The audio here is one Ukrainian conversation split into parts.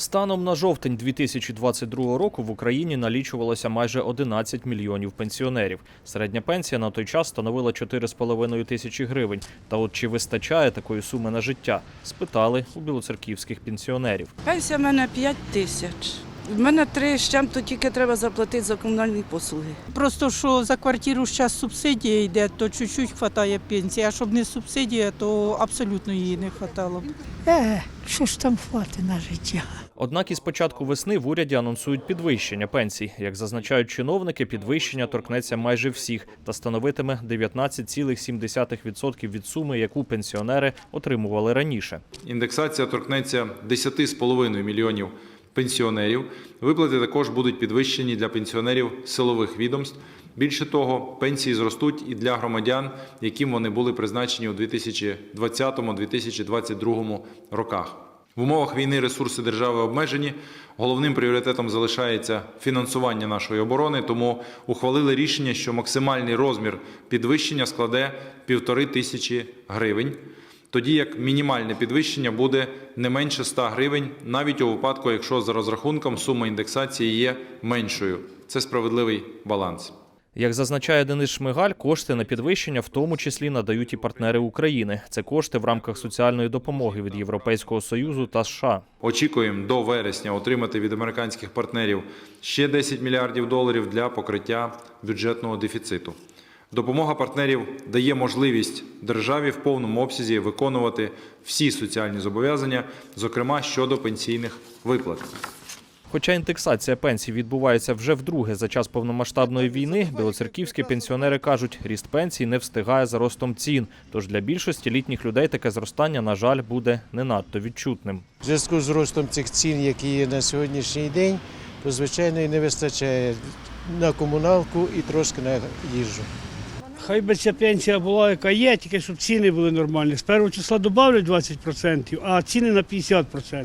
Станом на жовтень 2022 року в Україні налічувалося майже 11 мільйонів пенсіонерів. Середня пенсія на той час становила 4,5 тисячі гривень. Та от чи вистачає такої суми на життя? Спитали у білоцерківських пенсіонерів. Пенсія в мене 5 тисяч. В мене три з чим-то тільки треба заплатити за комунальні послуги. Просто що за квартиру зараз субсидія йде, то чуть-чуть вистачає пенсії, а щоб не субсидія, то абсолютно її не вистачало. Е, що ж там хватить на життя? Однак із початку весни в уряді анонсують підвищення пенсій. Як зазначають чиновники, підвищення торкнеться майже всіх та становитиме 19,7% від суми, яку пенсіонери отримували раніше. Індексація торкнеться 10,5 мільйонів пенсіонерів. Виплати також будуть підвищені для пенсіонерів силових відомств. Більше того, пенсії зростуть і для громадян, яким вони були призначені у 2020-2022 роках. В умовах війни ресурси держави обмежені. Головним пріоритетом залишається фінансування нашої оборони, тому ухвалили рішення, що максимальний розмір підвищення складе півтори тисячі гривень тоді як мінімальне підвищення буде не менше 100 гривень, навіть у випадку, якщо за розрахунком сума індексації є меншою. Це справедливий баланс. Як зазначає Денис Шмигаль, кошти на підвищення в тому числі надають і партнери України. Це кошти в рамках соціальної допомоги від Європейського союзу та США. Очікуємо до вересня отримати від американських партнерів ще 10 мільярдів доларів для покриття бюджетного дефіциту. Допомога партнерів дає можливість державі в повному обсязі виконувати всі соціальні зобов'язання, зокрема щодо пенсійних виплат. Хоча індексація пенсій відбувається вже вдруге за час повномасштабної війни, білоцерківські пенсіонери кажуть, ріст пенсій не встигає за ростом цін. Тож для більшості літніх людей таке зростання, на жаль, буде не надто відчутним. В зв'язку з ростом цих цін, які є на сьогоднішній день, то звичайно і не вистачає на комуналку і трошки на їжу. Хай би ця пенсія була, яка є, тільки щоб ціни були нормальні. З першого числа додавлять 20%, а ціни на 50%.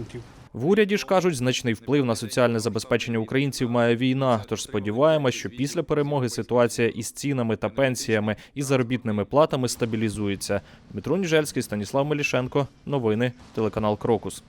В уряді ж кажуть, значний вплив на соціальне забезпечення українців має війна. Тож сподіваємось, що після перемоги ситуація із цінами та пенсіями і заробітними платами стабілізується. Дмитро Ніжельський, Станіслав Мелішенко. Новини телеканал Крокус.